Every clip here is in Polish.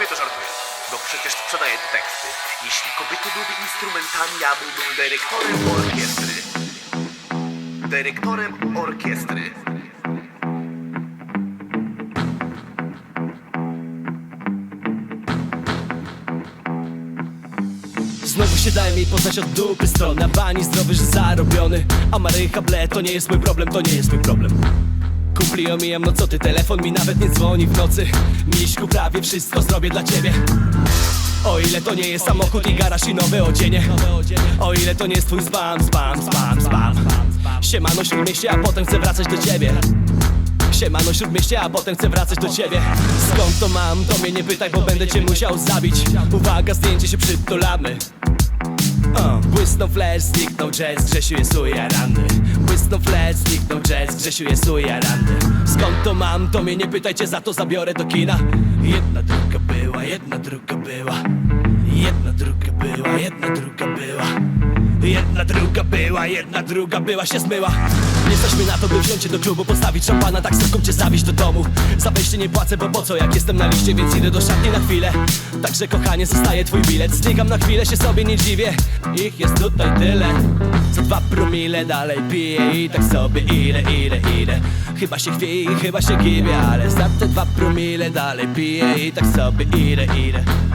sumie to żartuję. No przecież sprzedaję te teksty. Jeśli kobiety byłyby instrumentami, ja byłbym dyrektorem orkiestry. Dyrektorem orkiestry. Znowu się dałem jej poznać od dupy strony A bani zdrowy, że zarobiony A Marycha ble, to nie jest mój problem, to nie jest mój problem Kumpli omijam, no co ty, telefon mi nawet nie dzwoni w nocy. Miśku, prawie wszystko zrobię dla ciebie. O ile to nie jest samochód i garaż i nowe odzienie. O ile to nie jest twój spam, spam, spam, spam Siemano śródmieście, a potem chcę wracać do ciebie. Siemano śródmieście, a potem chcę wracać do ciebie. Skąd to mam, to mnie nie pytaj, bo będę cię musiał zabić. Uwaga, zdjęcie się przytulamy Uh, błysnął flash, zniknął jazz, Grzesiu jest ujarany. Błysnął flash, zniknął jazz, Grzesiu jest ujarany. Skąd to mam, to mnie nie pytajcie, za to zabiorę do kina. Jedna druga była, jedna druga była. Jedna druga była, jedna druga była Jedna druga była, jedna druga była się zmyła. Mi na to, by wziąć cię do klubu Postawić szampana, taksówką cię zawieźć do domu. Za wejście nie płacę, bo po co jak jestem na liście Więc idę do szatni na chwilę. Także kochanie, zostaje twój bilet. Znikam na chwilę, się sobie nie dziwię. Ich jest tutaj tyle. Co dwa promile dalej piję I tak sobie idę, idę, idę Chyba się chwieje, chyba się gibię Ale za te dwa promile dalej piję I tak sobie bo tego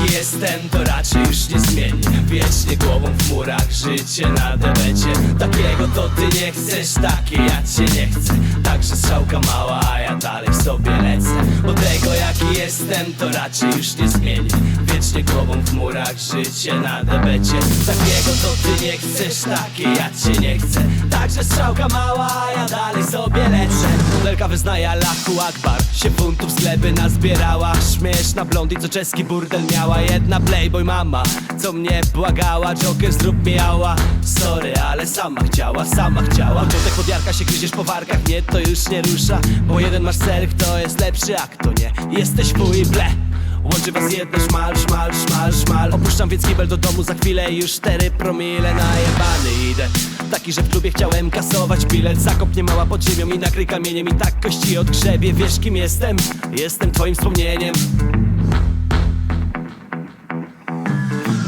jaki jestem to raczej już nie zmienię. Wiecznie głową w murach, życie na debecie. Takiego to ty nie chcesz, takie ja cię nie chcę. Także strzałka mała, a ja dalej sobie lecę. Bo tego jaki jestem to raczej już nie zmienię. Wiecznie głową w murach, życie na debecie. Takiego to ty nie chcesz, takie ja cię nie chcę. Także strzałka mała, a ja dalej sobie lecę Modelka wyznaje Allahu Akbar. Się funtów z gleby nazbierała. Śmieszna blondie, co czeski burdel miała. Jedna playboy mama, co mnie błagała. Joker zrób miała. Sorry, ale sama chciała, sama chciała. Początek podjarka się gryziesz po warkach Nie, to już nie rusza Bo jeden masz cel, kto jest lepszy, a kto nie. Jesteś fuj ble. Łączy was jedno szmal, szmal, szmal, szmal. Opuszczam więc kibel do domu za chwilę Już cztery promile najebany idę Taki, że w klubie chciałem kasować. Bilet Zakop nie mała pod ziemią i nakryj kamieniem. I tak kości odgrzebie Wiesz kim jestem? Jestem twoim wspomnieniem.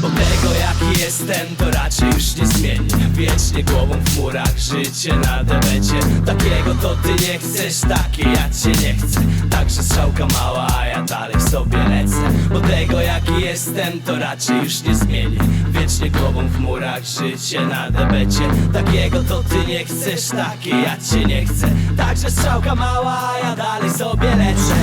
Bo tego jaki jestem to raczej już nie zmienię. Wiecznie głową w murach, życie na debecie. Takiego to ty nie chcesz, takie ja cię nie chcę. Także strzałka mała, a ja dalej sobie lecę. Bo tego jaki jestem to raczej już nie zmienię. Wiecznie głową w murach, życie na debecie. Takiego to ty nie chcesz, takie ja cię nie chcę. Także strzałka mała, ja dalej sobie lecę